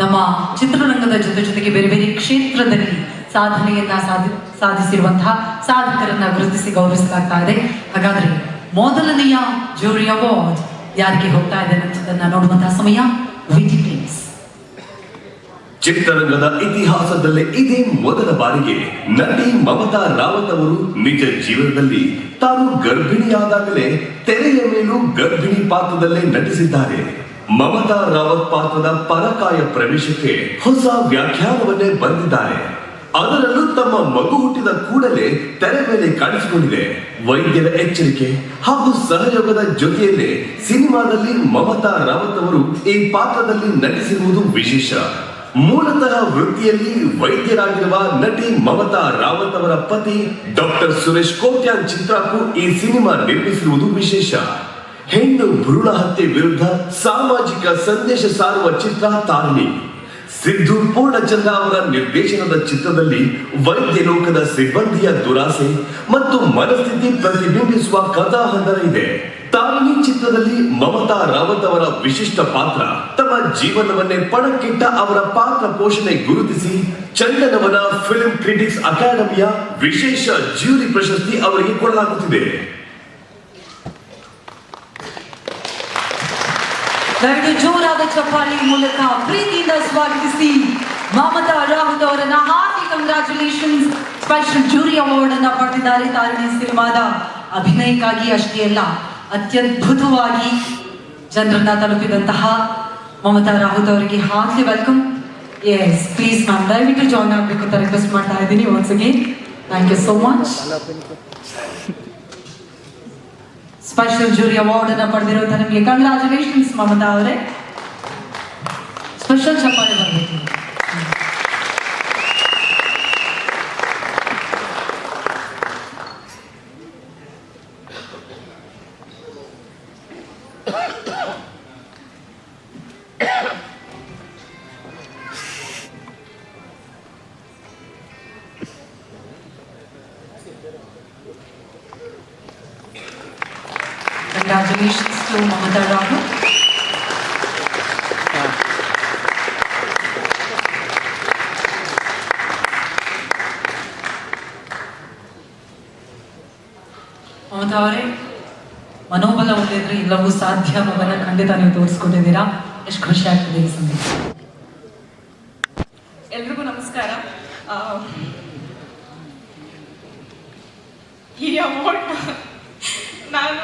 ನಮ್ಮ ಚಿತ್ರರಂಗದ ಜೊತೆ ಜೊತೆಗೆ ಬೇರೆ ಬೇರೆ ಕ್ಷೇತ್ರದಲ್ಲಿ ಸಾಧನೆಯನ್ನ ಸಾಧಿ, ಸಾಧಿಸಿರುವಂತಹ ಸಾಧಕರನ್ನ ಗುರುತಿಸಿ ಗೌರವಿಸಲಾಗ್ತಾ ಇದೆ. ಹಾಗಾದ್ರೆ ಮೊದಲನೆಯ ಜೂರಿ ಅವಾರ್ಡ್ ಯಾರಿಗೆ ಹೋಗ್ತಾ ಇದೆ ಅನ್ನೋದನ್ನ ನೋಡುವಂತಹ ಸಮಯ ಚಿತ್ರರಂಗದ ಇತಿಹಾಸದಲ್ಲೇ ಇದೇ ಮೊದಲ ಬಾರಿಗೆ ನಟಿ ಮಮತಾ ರಾವತ್ ಅವರು ನಿಜ ಜೀವನದಲ್ಲಿ ತಾನು ಗರ್ಭಿಣಿಯಾದಾಗಲೇ ತೆರೆಯ ಮೇಲೂ ಗರ್ಭಿಣಿ ಪಾತ್ರದಲ್ಲೇ ನಟಿಸಿದ್ದಾರೆ. ಮಮತಾ ರಾವತ್ ಪಾತ್ರದ ಪರಕಾಯ ಪ್ರವೇಶಕ್ಕೆ ಹೊಸ ವ್ಯಾಖ್ಯಾನವನ್ನೇ ಬಂದಿದ್ದಾರೆ ಅದರಲ್ಲೂ ತಮ್ಮ ಮಗು ಹುಟ್ಟಿದ ಕೂಡಲೇ ತೆರೆ ಮೇಲೆ ಕಾಣಿಸಿಕೊಂಡಿದೆ. ವೈದ್ಯರ ಎಚ್ಚರಿಕೆ ಹಾಗೂ ಸಹಯೋಗದ ಜೊತೆಯಲ್ಲೇ ಸಿನಿಮಾದಲ್ಲಿ ಮಮತಾ ರಾವತ್ ಅವರು ಈ ಪಾತ್ರದಲ್ಲಿ ನಟಿಸಿರುವುದು ವಿಶೇಷ. ಮೂಲತಃ ವೃತ್ತಿಯಲ್ಲಿ ವೈದ್ಯರಾಗಿರುವ ನಟಿ ಮಮತಾ ರಾವತ್ ಅವರ ಪತಿ ಡಾಕ್ಟರ್ ಸುರೇಶ್ ಕೋಟ್ಯಾನ್ ಚಿತ್ರಕ್ಕೂ ಈ ಸಿನಿಮಾ ನಿರ್ಮಿಸಿರುವುದು ವಿಶೇಷ. ಹೆಣ್ಣು ಭ್ರೂಣ ಹತ್ಯೆ ವಿರುದ್ಧ ಸಾಮಾಜಿಕ ಸಂದೇಶ ಸಾರುವ ಚಿತ್ರ ತಾರಿಣಿ. ಸಿದ್ದು ಪೂರ್ಣಚಂದ್ರ ಅವರ ನಿರ್ದೇಶನದ ಚಿತ್ರದಲ್ಲಿ ವೈದ್ಯ ಲೋಕದ ಸಿಬ್ಬಂದಿಯ ದುರಾಸೆ ಮತ್ತು ಮನಸ್ಥಿತಿ ಪ್ರತಿಬಿಂಬಿಸುವ ಕಥಾಹಂದರ ಇದೆ. ತಾರಿಣಿ ಚಿತ್ರದಲ್ಲಿ ಮಮತಾ ರಾವತ್ ಅವರ ವಿಶಿಷ್ಟ ಪಾತ್ರ, ತಮ್ಮ ಜೀವನವನ್ನೇ ಪಣಕ್ಕಿಟ್ಟ ಅವರ ಪಾತ್ರ ಪೋಷಣೆ ಗುರುತಿಸಿ ಚಂದನವನ ಫಿಲ್ಮ್ ಕ್ರಿಟಿಕ್ಸ್ ಅಕಾಡೆಮಿಯ ವಿಶೇಷ ಜ್ಯೂರಿ ಪ್ರಶಸ್ತಿ ಅವರಿಗೆ ಕೊಡಲಾಗುತ್ತಿದೆ. ದಯವಿಟ್ಟು ಜೋರಾದ ಚಪ್ಪಾಳಿ ಮೂಲಕ ಪ್ರೀತಿಯಿಂದ ಸ್ವಾಗತಿಸಿ ಮಮತಾ ರಾಹುಲ್ ಅವರನ್ನ ಹಾರ್ದಿ ಕಂಗ್ರಾಚುಲೇಷನ್ಸ್ ಸ್ಪೆಷಲ್ ಜೂರಿ ಅವಾರ್ಡ್ ಅನ್ನ ಪಡೆದಿದ್ದಾರೆ ತಾರಿಣಿ ಸಿನಿಮಾದ. ಅಭಿನಯಕ್ಕಾಗಿ ಅಷ್ಟೇ ಅಲ್ಲ, ಅತ್ಯದ್ಭುತವಾಗಿ ಜನರನ್ನ ತಲುಪಿದಂತಹ ಮಮತಾ ರಾಹುಲ್ ಅವರಿಗೆ ಹಾರ್ದಿ ವೆಲ್ಕಮ್. ಎಸ್ ಪ್ಲೀಸ್ ಮ್ಯಾಮ್ ದಯವಿಟ್ಟು ಜಾಯ್ನ್ ಆಗಬೇಕು ಅಂತ ರಿಕ್ವೆಸ್ಟ್ ಮಾಡ್ತಾ ಇದ್ದೀನಿ once again thank you so much special jury award ಅನ್ನ ಪಡೆದಿರುವಂತಹ ನಿಮಗೆ ಕಂಗ್ರಾಚುಲೇಷನ್ಸ್ ಮಮತಾ ಅವರೇ. ಸ್ಪೆಷಲ್ ಚಪ್ಪಾಳೆ ಬರಬೇಕು. ಮಮತಾ ರಾಹುಲ್ ಮಮತಾ ಅವರೇ ಮನೋಬಲ ಹೊಂದಿದ್ರೆ ಎಲ್ಲವೂ ಸಾಧ್ಯ ಅನ್ನೋದನ್ನ ಖಂಡಿತ ನೀವು ತೋರಿಸ್ಕೊಂಡಿದ್ದೀರಾ. ಎಷ್ಟು ಖುಷಿ ಆಗ್ತದೆ ಈ ಸಂದೇಶ ಎಲ್ರಿಗೂ ನಮಸ್ಕಾರ. ಈ ಅವಾರ್ಡ್ ನಾನು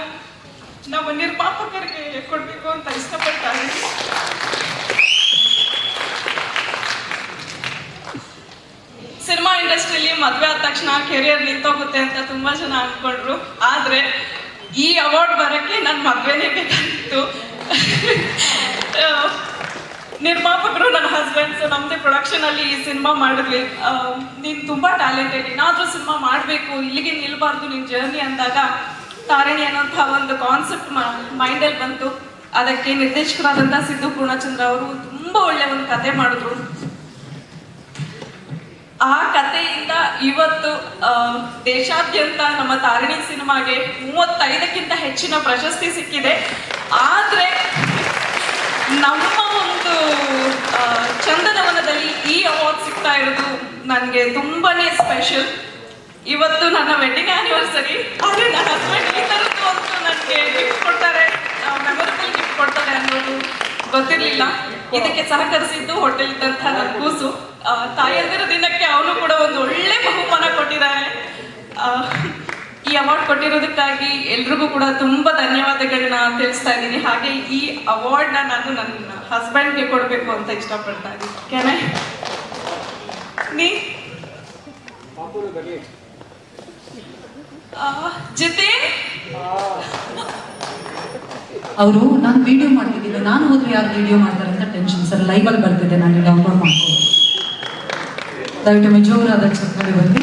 ನಮ್ಮ ನಿರ್ಮಾಪಕರಿಗೆ ಕೊಡಬೇಕು ಅಂತ ಇಷ್ಟಪಡ್ತಾ ಸಿನಿಮಾ ಇಂಡಸ್ಟ್ರಿಯಲ್ಲಿ ಮದುವೆ ಆದ ತಕ್ಷಣ ಕೆರಿಯರ್ ನಿಂತೋಗುತ್ತೆ ಅಂತ ತುಂಬಾ ಜನ ಅನ್ಕೊಂಡ್ರು. ಆದ್ರೆ ಈ ಅವಾರ್ಡ್ ಬರಕ್ಕೆ ನನ್ನ ಮದುವೆನೇ ಬೇಕಾಗಿತ್ತು. ನಿರ್ಮಾಪಕರು ನನ್ನ ಹಸ್ಬೆಂಡ್ಸ್ ನಮ್ದೇ ಪ್ರೊಡಕ್ಷನ್ ಅಲ್ಲಿ ಈ ಸಿನಿಮಾ ಮಾಡಿದ್ವಿ. ನೀನು ತುಂಬಾ ಟ್ಯಾಲೆಂಟೆಡ್ ಏನಾದ್ರೂ ಸಿನಿಮಾ ಮಾಡಬೇಕು, ಇಲ್ಲಿಗೆ ನಿಲ್ಬಾರ್ದು, ನಿನ್ ಜರ್ನಿ ಅಂದಾಗ ತಾರಣಿ ಅನ್ನೋಂಥ ಒಂದು ಕಾನ್ಸೆಪ್ಟ್ ಮೈಂಡಲ್ಲಿ ಬಂತು. ಅದಕ್ಕೆ ನಿರ್ದೇಶಕರಾದಂಥ ಸಿದ್ದು ಪೂರ್ಣಚಂದ್ರ ಅವರು ತುಂಬಾ ಒಳ್ಳೆ ಒಂದು ಕತೆ ಮಾಡಿದ್ರು. ಆ ಕಥೆಯಿಂದ ಇವತ್ತು ದೇಶಾದ್ಯಂತ ನಮ್ಮ ತಾರಿಣಿ ಸಿನಿಮಾಗೆ ಮೂವತ್ತೈದಕ್ಕಿಂತ ಹೆಚ್ಚಿನ ಪ್ರಶಸ್ತಿ ಸಿಕ್ಕಿದೆ. ಆದ್ರೆ ನಮ್ಮ ಒಂದು ಚಂದನವನದಲ್ಲಿ ಈ ಅವಾರ್ಡ್ ಸಿಗ್ತಾ ಇರೋದು ನನಗೆ ತುಂಬಾನೇ ಸ್ಪೆಷಲ್ ಇವತ್ತು ನನ್ನ ವೆಡ್ಡಿಂಗ್ ಆನಿವರ್ಸರಿ ಆದ್ರೆ ನನ್ನ ಹಸ್ಬೆಂಡ್ ಈ ಥರದ್ದು ಒಂದು ನನಗೆ ಗಿಫ್ಟ್ ಕೊಡ್ತಾರೆ. ಮೆಮೊರಬಲ್ ಗಿಫ್ಟ್ ಕೊಡ್ತಾರೆ ಅನ್ನೋದು ಗೊತ್ತಿರಲಿಲ್ಲ. ಇದಕ್ಕೆ ಸಹಕರಿಸಿದ್ದು ಹೋಟೆಲ್ ಇದ್ದಂಥ ನನ್ನ ಕೂಸು. ತಾಯಿಯಂದಿರ ದಿನಕ್ಕೆ ಅವನು ಕೂಡ ಒಂದು ಒಳ್ಳೆ ಬಹುಮಾನ ಕೊಟ್ಟಿದ್ದಾನೆ ಈ ಅವಾರ್ಡ್ ಕೊಟ್ಟಿರೋದಕ್ಕಾಗಿ ಎಲ್ರಿಗೂ ಕೂಡ ತುಂಬಾ ಧನ್ಯವಾದಗಳನ್ನ ತಿಳಿಸ್ತಾ ಇದ್ದೀನಿ. ಹಾಗೆ ಈ ಅವಾರ್ಡ್ನ ನಾನು ನನ್ನ ಹಸ್ಬೆಂಡ್ಗೆ ಕೊಡಬೇಕು ಅಂತ ಇಷ್ಟಪಡ್ತಾ ಇದ್ದೀನಿ. ಕೆನೆ ನೀ? ಜಿತೇನ್ ಅವರು, ನಾನು ವಿಡಿಯೋ ಮಾಡ್ತಿದ್ದೀನಿ. ನಾನು ಹೋದ್ರೆ ಯಾರು ವಿಡಿಯೋ ಮಾಡ್ತಾರೆ ಅಂತ ಟೆನ್ಷನ್ ಸರ್ ಲೈವಲ್ಲಿ ಬರ್ತಿದ್ದೆ. ನಾನು ಡೌನ್ಲೋಡ್ ಮಾಡ್ಕೋ ದಯವಿಟ್ಟು ಮೆಜೋರಾದ ಚಪ್ಪಲಿ ಬಂದು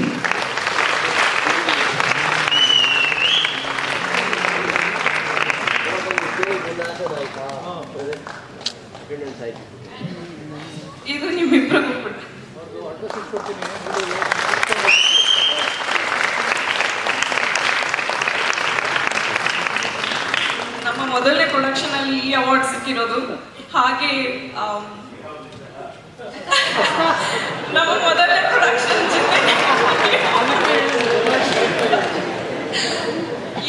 ಇದು ನಿಮ್ಮಿಬ್ರಿಗೂ ಕೂಡ ನಮ್ಮ ಮೊದಲನೇ ಪ್ರೊಡಕ್ಷನ್ ಅಲ್ಲಿ ಈ ಅವಾರ್ಡ್ ಸಿಕ್ಕಿರೋದು. ಹಾಗೆ ನಮ್ಮ ಮೊದಲನೇ ಪ್ರೊಡಕ್ಷನ್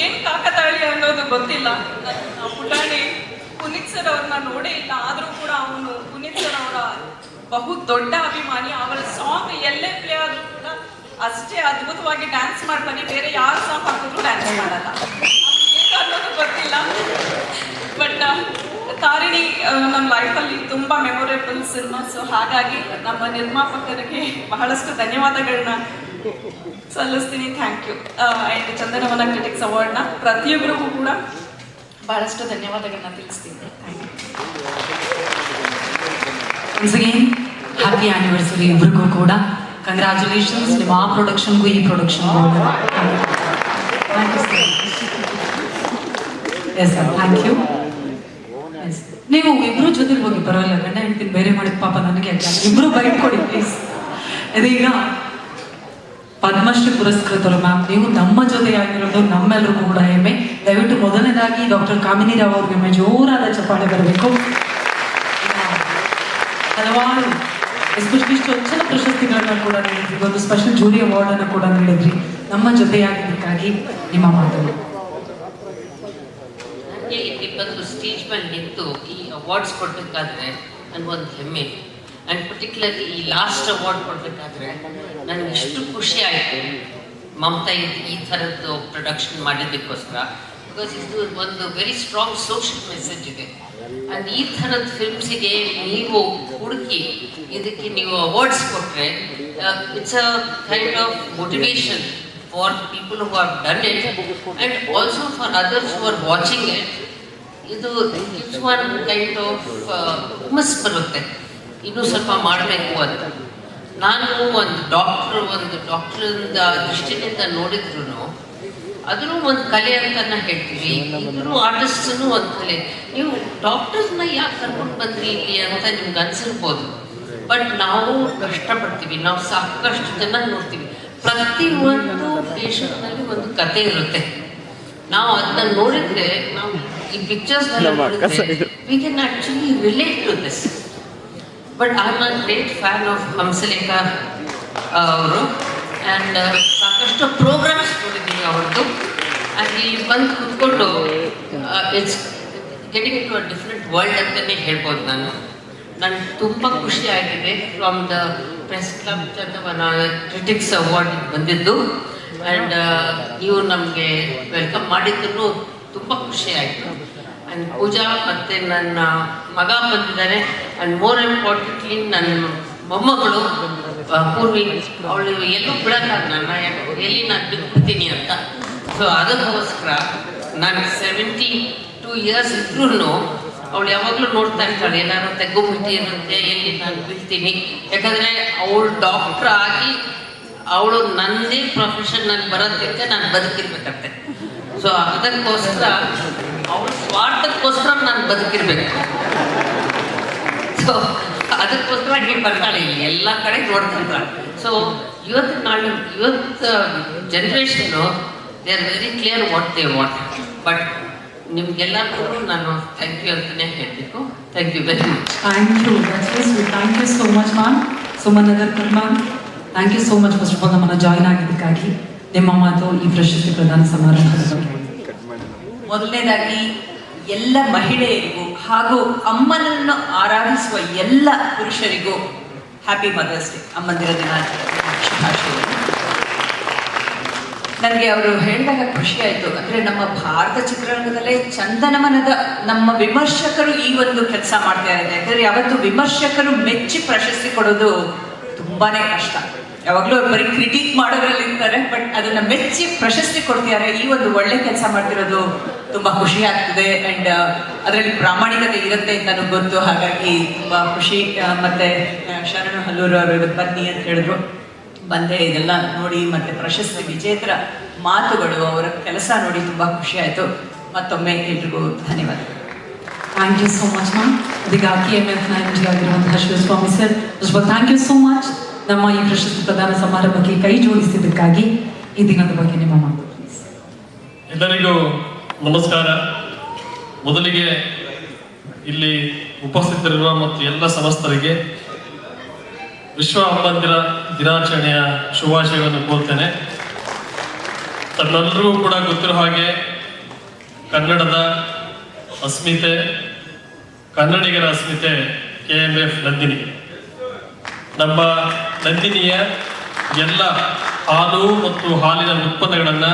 ಏನ್ ಕಾಕತಾಳಿ ಅನ್ನೋದು ಗೊತ್ತಿಲ್ಲ. ಪುಟಾಣಿ ಪುನೀತ್ ಸರ್ ಅವ್ರನ್ನ ನೋಡೇ ಇಲ್ಲ. ಆದ್ರೂ ಕೂಡ ಅವನು ಪುನೀತ್ ಸರ್ ಅವರ ಬಹು ದೊಡ್ಡ ಅಭಿಮಾನಿ. ಅವರ ಸಾಂಗ್ ಎಲ್ಲೇ ಪ್ಲೇ ಆದ್ರೂ ಕೂಡ ಅಷ್ಟೇ ಅದ್ಭುತವಾಗಿ ಡ್ಯಾನ್ಸ್ ಮಾಡ್ತಾನೆ. ಬೇರೆ ಯಾರು ಸಾಂಗ್ ಹಾಕಿದ್ರು ಡ್ಯಾನ್ಸ್ ಮಾಡಲ್ಲ. ಅನ್ನೋದು ಗೊತ್ತಿಲ್ಲ. ಬಟ್ ತಾರಿಣಿ ಆ, ನಮ್ಮ ಲೈಫಲ್ಲಿ ತುಂಬ ಮೆಮೊರೇಬಲ್ ಸಿನಿಮಾ ಸೊ ಹಾಗಾಗಿ ನಮ್ಮ ನಿರ್ಮಾಪಕರಿಗೆ ಬಹಳಷ್ಟು ಧನ್ಯವಾದಗಳನ್ನ ಸಲ್ಲಿಸ್ತೀನಿ. Thank you and Chandanavana critics ಅವಾರ್ಡ್ನ ಪ್ರತಿಯೊಬ್ಬರಿಗೂ ಕೂಡ ಬಹಳಷ್ಟು ಧನ್ಯವಾದಗಳನ್ನ ತಿಳಿಸ್ತೀನಿ. ಹ್ಯಾಪಿ ಆನಿವರ್ಸರಿ ಇಬ್ಬರಿಗೂ ಕೂಡ. ಕಂಗ್ರ್ಯಾಚುಲೇಷನ್ಸ್ ನಿಮ್ಮ ಆ ಪ್ರೊಡಕ್ಷನ್ಗೂ ಈ ಯು ಎಸ್ ಸರ್ ಥ್ಯಾಂಕ್ ಯು ನೀವು ಇಬ್ರು ಜೊತೆ ಹೋಗಿ ಪರವಾಗಿಲ್ಲ ಗಂಡ ಹೇಳ್ತೀನಿ ಬೇರೆ ಮಾಡಿದ ಪಾಪ ನನಗೆ ಇಬ್ರು ಬೈಟ್ ಕೊಡಿ ಪ್ಲೀಸ್ ಅದೀಗ ಪದ್ಮಶ್ರೀ ಪುರಸ್ಕೃತರು ಮ್ಯಾಮ್ ನೀವು ನಮ್ಮ ಜೊತೆ ಆಗಿರೋದು ನಮ್ಮೆಲ್ಲರಿಗೂ ಕೂಡ ಹೆಮ್ಮೆ. ದಯವಿಟ್ಟು ಮೊದಲನೇದಾಗಿ ಡಾಕ್ಟರ್ ಕಾಮಿನಿ ರಾವ್ ಅವ್ರಿಗೆ ಜೋರಾದ ಚಪ್ಪಾಳೆ ಬರಬೇಕು. ಹಲವಾರು ಎಸ್ಪೆಷಲಿ ಚೊಚ್ಚಲ ಪ್ರಶಸ್ತಿಗಳನ್ನ ಕೂಡ ನೀಡಿದ್ರಿ. ಒಂದು ಸ್ಪೆಷಲ್ ಜೂರಿ ಅವಾರ್ಡ್ ಅನ್ನು ಕೂಡ ನೀಡಿದ್ರಿ. ನಮ್ಮ ಜೊತೆಯಾಗಿದ್ದಕ್ಕಾಗಿ ನಿಮ್ಮ ಮಾತುಗಳು. ಬಂದು ಸ್ಟೇಜ್ ಮೇಲೆ ನಿಂತು ಈ ಅವಾರ್ಡ್ಸ್ ಕೊಡಬೇಕಾದ್ರೆ ನನಗೊಂದು ಹೆಮ್ಮೆ. ಆ್ಯಂಡ್ ಪರ್ಟಿಕ್ಯುಲರ್ಲಿ ಈ ಲಾಸ್ಟ್ ಅವಾರ್ಡ್ ಕೊಡಬೇಕಾದ್ರೆ ನನಗೆ ಇಷ್ಟು ಖುಷಿ ಆಯಿತು. ಮಮತಾ ಈ ಥರದ್ದು ಪ್ರೊಡಕ್ಷನ್ ಮಾಡಿದ್ದಕ್ಕೋಸ್ಕರ. ಬಿಕಾಸ್ ಇದು ಒಂದು ವೆರಿ ಸ್ಟ್ರಾಂಗ್ ಸೋಷಿಯಲ್ ಮೆಸೇಜ್ ಇದೆ. ಆ್ಯಂಡ್ ಈ ಥರದ ಫಿಲ್ಮ್ಸಿಗೆ ನೀವು ಹುಡುಕಿ ಇದಕ್ಕೆ ನೀವು ಅವಾರ್ಡ್ಸ್ ಕೊಟ್ಟರೆ it's a kind of motivation for people who have done it and also for others who are watching it. ಇದು ಗಿವ್ಸ್ ಒನ್ ಕೈಂಡ್ ಆಫ್ ಹುಮ್ಮಸ್ ಬರುತ್ತೆ. ಇನ್ನೂ ಸ್ವಲ್ಪ ಮಾಡಬೇಕು ಅಂತ. ನಾನು ಒಂದು ಡಾಕ್ಟ್ರು ಒಂದು ಡಾಕ್ಟ್ರಿಂದ ದೃಷ್ಟಿನಿಂದ ನೋಡಿದ್ರು ಅದನ್ನು ಒಂದು ಕಲೆ ಅಂತ ಹೇಳ್ತೀವಿ. ಇಬ್ಬರು ಆರ್ಟಿಸ್ಟ್ನು ಒಂದು ಕಲೆ. ನೀವು ಡಾಕ್ಟರ್ಸ್ನ ಯಾಕೆ ಕರ್ಕೊಂಡು ಬಂದ್ರಿ ಇಲ್ಲಿ ಅಂತ ನಿಮ್ಗೆ ಅನ್ಸಿರ್ಬೋದು. ಬಟ್ ನಾವು ಕಷ್ಟಪಡ್ತೀವಿ. ನಾವು ಸಾಕಷ್ಟು ಜನ ನೋಡ್ತೀವಿ. ಪ್ರತಿ ಒಂದು ಪೇಷಂಟ್ನಲ್ಲಿ ಒಂದು ಕತೆ ಇರುತ್ತೆ. ನಾವು ಅದನ್ನ ನೋಡಿದ್ರೆ ನಾವು ಈ pictures we can actually relate to this but I am a great fan of Hamsalekha ಅವರು. ಆ್ಯಂಡ್ ಸಾಕಷ್ಟು ಪ್ರೋಗ್ರಾಮ್ಸ್ ನೋಡಿದ್ದೀನಿ ಅವ್ರದ್ದು. ಆ್ಯಂಡ್ ಇಲ್ಲಿ ಬಂದು ಕೂತ್ಕೊಂಡು it's getting to a different world ಅಂತಲೇ ಹೇಳ್ಬೋದು ನಾನು. ನನಗೆ ತುಂಬ ಖುಷಿ ಆಗಿದೆ from the press club Chandavana critics award ಬಂದಿದ್ದು. ಆ್ಯಂಡ್ ನೀವು ನಮಗೆ ವೆಲ್ಕಮ್ ಮಾಡಿದ್ದನ್ನು ತುಂಬ ಖುಷಿ ಆಯಿತು. ಆ್ಯಂಡ್ ಪೂಜಾ ಮತ್ತು ನನ್ನ ಮಗ ಬಂದಿದ್ದಾರೆ. ಆ್ಯಂಡ್ ಮೋರ್ ಇಂಪಾರ್ಟೆಂಟ್ಲಿ ನನ್ನ ಮೊಮ್ಮಗಳು ಪೂರ್ವಿ, ಅವಳು ಎಲ್ಲೂ ಬಿಡಲ್ಲ ನನ್ನ ಎಲ್ಲಿ ನಾನು ಬಿಟ್ಬಿಡ್ತೀನಿ ಅಂತ. ಸೊ ಅದಕ್ಕೋಸ್ಕರ ನಾನು ಸೆವೆಂಟಿ ಟೂ ಇಯರ್ಸ್ ಇದ್ರೂ ಅವಳು ಯಾವಾಗಲೂ ನೋಡ್ತಾ ಇರ್ತಾಳೆ ಏನಾರು ತೆಗ್ಗು ಏನಂತೆ ಎಲ್ಲಿ ನಾನು ಬೀಳ್ತೀನಿ ಯಾಕಂದರೆ ಅವಳು ಡಾಕ್ಟ್ರ್ ಆಗಿ ಅವಳು ನನ್ನದೇ ಪ್ರೊಫೆಷನ್ನಲ್ಲಿ ಬರೋದಕ್ಕೆ ನಾನು ಬದುಕಿರ್ಬೇಕಂತೆ. ಸೊ ಅದಕ್ಕೋಸ್ಕರ ಅವಳ ಸ್ವಾರ್ಥಕ್ಕೋಸ್ಕರ ನಾನು ಬದುಕಿರ್ಬೇಕು. ಸೊ ಅದಕ್ಕೋಸ್ಕರ ನೀವು ಬರ್ತಾಳೆ ಇಲ್ಲಿ. ಎಲ್ಲ ಕಡೆ ನೋಡ್ಕೊಂತಾಳೆ ಸೊ ಇವತ್ತು ನಾಳೆ, ಇವತ್ತು generation they are very clear what they what but ನಿಮ್ಗೆಲ್ಲರಿಗೂ ನಾನು ಥ್ಯಾಂಕ್ ಯು ಅಂತಲೇ ಹೇಳಬೇಕು. Thank you very much thank you thank you so much ma'am Nagar ma'am thank you so much first of all ನಮ್ಮನ್ನು join ಆಗಿದ್ದಕ್ಕಾಗಿ. ನಿಮ್ಮ ಮಾತು ಈ ಪ್ರಶಸ್ತಿ ಪ್ರದಾನ ಸಮಾರಂಭದ ಬಗ್ಗೆ ಮೊದಲನೇದಾಗಿ ಎಲ್ಲ ಮಹಿಳೆಯರಿಗೂ ಹಾಗೂ ಅಮ್ಮನನ್ನು ಆರಾಧಿಸುವ ಎಲ್ಲ ಪುರುಷರಿಗೂ ಹ್ಯಾಪಿ ಮದರ್ಸ್ ಡೇ ಅಮ್ಮಂದಿರ ದಿನ ನನಗೆ ಅವರು ಹೇಳಿದಾಗ ಖುಷಿ ಆಯಿತು. ಅಂದರೆ ನಮ್ಮ ಭಾರತ ಚಿತ್ರರಂಗದಲ್ಲೇ ಚಂದನಮನದ ನಮ್ಮ ವಿಮರ್ಶಕರು ಈ ಒಂದು ಕೆಲಸ ಮಾಡ್ತಾ ಇದ್ದಾರೆ. ಯಾಕಂದರೆ ಯಾವತ್ತು ವಿಮರ್ಶಕರು ಮೆಚ್ಚಿ ಪ್ರಶಸ್ತಿ ಕೊಡೋದು ತುಂಬಾನೇ ಕಷ್ಟ. ಯಾವಾಗಲೂ ಅವ್ರು ಬರೀ ಕ್ರಿಟಿಕ್ ಮಾಡೋದ್ರಲ್ಲಿ ಇರ್ತಾರೆ ಬಟ್ ಅದನ್ನ ಮೆಚ್ಚಿ ಪ್ರಶಸ್ತಿ ಕೊಡ್ತಿದ್ದಾರೆ ಈ ಒಂದು ಒಳ್ಳೆ ಕೆಲಸ ಮಾಡ್ತಿರೋದು ತುಂಬಾ ಖುಷಿ ಆಗ್ತದೆ ಅಂಡ್ ಅದರಲ್ಲಿ ಪ್ರಾಮಾಣಿಕತೆ ಇರುತ್ತೆ ಅಂತ ಗೊತ್ತು. ಹಾಗಾಗಿ ತುಂಬಾ ಖುಷಿ ಮತ್ತೆ ಶರಣು ಹಲ್ಲೂರು ಅವರು ಇವತ್ತು ಬನ್ನಿ ಅಂತ ಹೇಳಿದ್ರು. ಬಂದೆ ಇದೆಲ್ಲ ನೋಡಿ, ಮತ್ತೆ ಪ್ರಶಸ್ತಿ ವಿಜೇತರ ಮಾತುಗಳು, ಅವರ ಕೆಲಸ ನೋಡಿ ತುಂಬಾ ಖುಷಿ ಆಯ್ತು. ಮತ್ತೊಮ್ಮೆ ಎಲ್ರಿಗೂ ಧನ್ಯವಾದ thank you so much ma'am ಇದೀಗ ಕೆ ಎಂ ಎಫ್ ಜಿ ಆಗಿರುವಂತಹ Shivaswamy sir thank you so much ನಮ್ಮ ಈ ಪ್ರಶಸ್ತಿ ಪ್ರದಾನ ಸಮಾರಂಭಕ್ಕೆ ಕೈ ಜೋಡಿಸಿದ್ದಕ್ಕಾಗಿ ಈ ದಿನದ ಬಗ್ಗೆ ನಿಮ್ಮ ಮಾತು ಎಲ್ಲರಿಗೂ ನಮಸ್ಕಾರ. ಮೊದಲಿಗೆ ಇಲ್ಲಿ ಉಪಸ್ಥಿತರಿರುವ ಮತ್ತು ಎಲ್ಲ ಸಮಸ್ತರಿಗೆ ವಿಶ್ವ ಅಮ್ಮಂದಿರ ದಿನಾಚರಣೆಯ ಶುಭಾಶಯವನ್ನು ಕೋರ್ತೇನೆ. ತನ್ನೆಲ್ಲರೂ ಕೂಡ ಗೊತ್ತಿರೋ ಹಾಗೆ ಕನ್ನಡದ ಅಸ್ಮಿತೆ, ಕನ್ನಡಿಗರ ಅಸ್ಮಿತೆ ಕೆ ಎಂ ಎಫ್ ನಂದಿನಿ. ನಮ್ಮ ನಂದಿನಿಯ ಎಲ್ಲ ಹಾಲು ಮತ್ತು ಹಾಲಿನ ಉತ್ಪನ್ನಗಳನ್ನು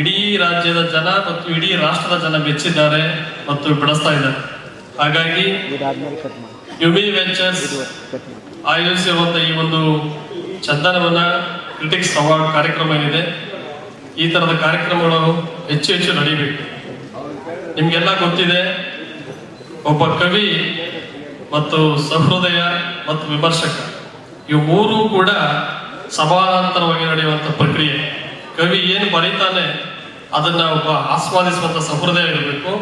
ಇಡೀ ರಾಜ್ಯದ ಜನ ಮತ್ತು ಇಡೀ ರಾಷ್ಟ್ರದ ಜನ ಮೆಚ್ಚಿದ್ದಾರೆ ಮತ್ತು ಬೆಳೆಸ್ತಾ ಇದ್ದಾರೆ. ಹಾಗಾಗಿ ಯುಬಿ ವೆಂಚರ್ಸ್ ಆಯೋಜಿಸಿರುವಂತಹ ಈ ಒಂದು ಚಂದನವನ ಕ್ರಿಟಿಕ್ಸ್ ಅವಾರ್ಡ್ ಕಾರ್ಯಕ್ರಮ ಏನಿದೆ ಈ ತರದ ಕಾರ್ಯಕ್ರಮಗಳು ಹೆಚ್ಚು ಹೆಚ್ಚು ನಡೀಬೇಕು. ನಿಮಗೆಲ್ಲ ಗೊತ್ತಿದೆ, ಒಬ್ಬ ಕವಿ ಮತ್ತು ಸಹೃದಯ ಮತ್ತು ವಿಮರ್ಶಕ. ಇವು ಮೂರು ಕೂಡ ಸಮಾನಾಂತರವಾಗಿ ನಡೆಯುವಂಥ ಪ್ರಕ್ರಿಯೆ. ಕವಿ ಏನು ಬರೀತಾನೆ, ಅದನ್ನ ಒಬ್ಬ ಆಸ್ವಾದಿಸುವಂತ ಸಹೃದಯ ಇರಬೇಕು.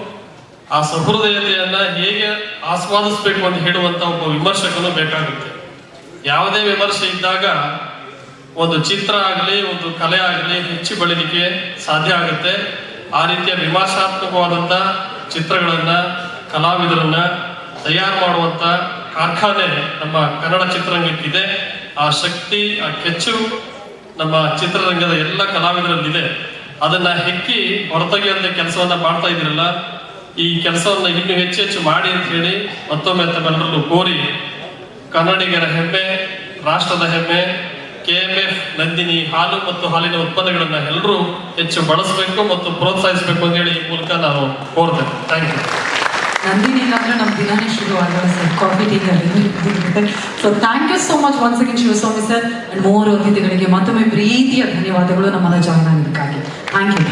ಆ ಸಹೃದಯತೆಯನ್ನ ಹೇಗೆ ಆಸ್ವಾದಿಸಬೇಕು ಅಂತ ಹೇಳುವಂತ ಒಬ್ಬ ವಿಮರ್ಶಕನು ಬೇಕಾಗುತ್ತೆ. ಯಾವುದೇ ವಿಮರ್ಶೆ ಇದ್ದಾಗ ಒಂದು ಚಿತ್ರ ಆಗಲಿ, ಒಂದು ಕಲೆ ಆಗಲಿ ಹೆಚ್ಚು ಬೆಳೀಲಿಕ್ಕೆ ಸಾಧ್ಯ ಆಗುತ್ತೆ. ಆ ರೀತಿಯ ವಿಮರ್ಶಾತ್ಮಕವಾದಂಥ ಚಿತ್ರಗಳನ್ನ, ಕಲಾವಿದರನ್ನ ತಯಾರು ಮಾಡುವಂತ ಕಾರ್ಖಾನೆ ನಮ್ಮ ಕನ್ನಡ ಚಿತ್ರರಂಗಕ್ಕಿದೆ. ಆ ಶಕ್ತಿ, ಆ ಕೆಚ್ಚು ನಮ್ಮ ಚಿತ್ರರಂಗದ ಎಲ್ಲ ಕಲಾವಿದರಲ್ಲಿದೆ. ಅದನ್ನ ಹೆಕ್ಕಿ ಹೊರತೆಗೆಯುವಂತ ಕೆಲಸವನ್ನ ಮಾಡ್ತಾ ಇದ್ರಲ್ಲ ಈ ಕೆಲಸವನ್ನ ಇನ್ನೂ ಹೆಚ್ಚು ಹೆಚ್ಚು ಮಾಡಿ ಅಂತ ಹೇಳಿ ಮತ್ತೊಮ್ಮೆ ತಮ್ಮೆಲ್ಲರಲ್ಲೂ ಕೋರಿ, ಕನ್ನಡಿಗರ ಹೆಮ್ಮೆ, ರಾಷ್ಟ್ರದ ಹೆಮ್ಮೆ, ಕೆ ಎಂ ಎಫ್ ನಂದಿನಿ ಹಾಲು ಮತ್ತು ಹಾಲಿನ ಉತ್ಪನ್ನಗಳನ್ನ ಎಲ್ಲರೂ ಹೆಚ್ಚು ಬಳಸಬೇಕು ಮತ್ತು ಪ್ರೋತ್ಸಾಹಿಸಬೇಕು ಅಂತ ಹೇಳಿ ಈ ಮೂಲಕ ನಾನು ಕೋರ್ತೇನೆ. ಥ್ಯಾಂಕ್ ಯು ನಂದಿನಿ ಇಲ್ಲಾಂದ್ರೆ ನಮ್ಮ ದಿನಾನೇ ಶುರು ಆಗಲ್ಲ sir. Coffee tea so thank you so much once again Shivaswamy sir. And ಮೂವರು ಅತಿಥಿಗಳಿಗೆ ಮತ್ತೊಮ್ಮೆ ಪ್ರೀತಿಯ ಧನ್ಯವಾದಗಳು ನಮ್ಮನ್ನ ಜಾಯ್ನ್ ಆಗಿದ್ದಕ್ಕಾಗಿ ಥ್ಯಾಂಕ್ ಯು